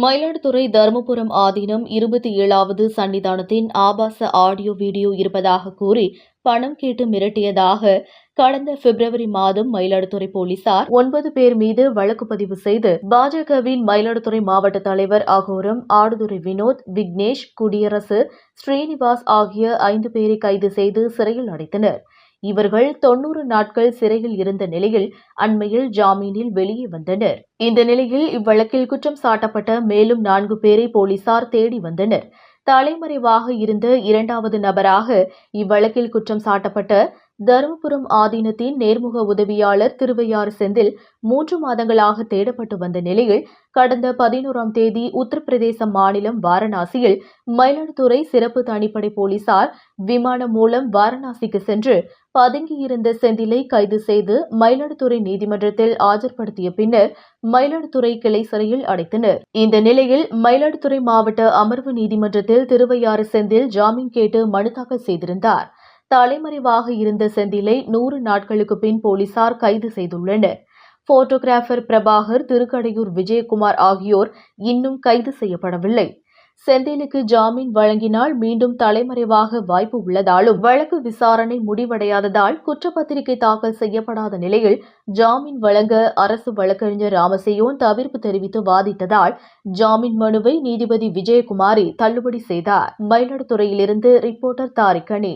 மயிலாடுதுறை தருமபுரம் ஆதீனம் இருபத்தி ஏழாவது சன்னிதானத்தின் ஆபாச ஆடியோ வீடியோ இருப்பதாக கூறி பணம் கேட்டு மிரட்டியதாக கடந்த பிப்ரவரி மாதம் மயிலாடுதுறை போலீசார் ஒன்பது பேர் மீது வழக்கு பதிவு செய்து பாஜகவின் மயிலாடுதுறை மாவட்ட தலைவர் அகோரம் ஆடுதுறை வினோத் விக்னேஷ் குடியரசு ஸ்ரீனிவாஸ் ஆகிய ஐந்து பேரை கைது செய்து சிறையில் அடைத்தனர். இவர்கள் தொன்னூறு நாட்கள் சிறையில் இருந்த நிலையில் அண்மையில் ஜாமீனில் வெளியே வந்தனர். இந்த நிலையில் இவ்வழக்கில் குற்றம் சாட்டப்பட்ட மேலும் நான்கு பேரை போலீசார் தேடி வந்தனர். தலைமறைவாக இருந்த இரண்டாவது நபராக இவ்வழக்கில் குற்றம் சாட்டப்பட்ட தருமபுரம் ஆதீனத்தின் நேர்முக உதவியாளர் திருவையாறு செந்தில் மூன்று மாதங்களாக தேடப்பட்டு வந்த நிலையில் கடந்த பதினோராம் தேதி உத்தரப்பிரதேச மாநிலம் வாரணாசியில் மயிலாடுதுறை சிறப்பு தனிப்படை போலீசார் விமானம் மூலம் வாரணாசிக்கு சென்று பதுங்கியிருந்த செந்திலை கைது செய்து மயிலாடுதுறை நீதிமன்றத்தில் ஆஜர்படுத்திய பின்னர் மயிலாடுதுறை கிளை சிறையில் அடைத்தனர். இந்த நிலையில் மயிலாடுதுறை மாவட்ட அமர்வு நீதிமன்றத்தில் திருவையாறு செந்தில் ஜாமீன் கேட்டு மனு தாக்கல் செய்திருந்தார். தலைமறைவாக இருந்த செந்திலை நூறு நாட்களுக்கு பின் போலீசார் கைது செய்துள்ளனர். போட்டோகிராஃபர் பிரபாகர் திருக்கடையூர் விஜயகுமார் ஆகியோர் இன்னும் கைது செய்யப்படவில்லை. செந்திலுக்கு ஜாமீன் வழங்கினால் மீண்டும் தலைமறைவாக வாய்ப்பு உள்ளதாலும் வழக்கு விசாரணை முடிவடையாததால் குற்றப்பத்திரிகை தாக்கல் செய்யப்படாத நிலையில் ஜாமீன் வழங்க அரசு வழக்கறிஞர் ராமசேயோன் தவிர்ப்பு தெரிவித்து வாதிட்டதால் ஜாமீன் மனுவை நீதிபதி விஜயகுமாரி தள்ளுபடி செய்தார். மயிலாடுதுறையிலிருந்து ரிப்போர்ட்டர் தாரிகனி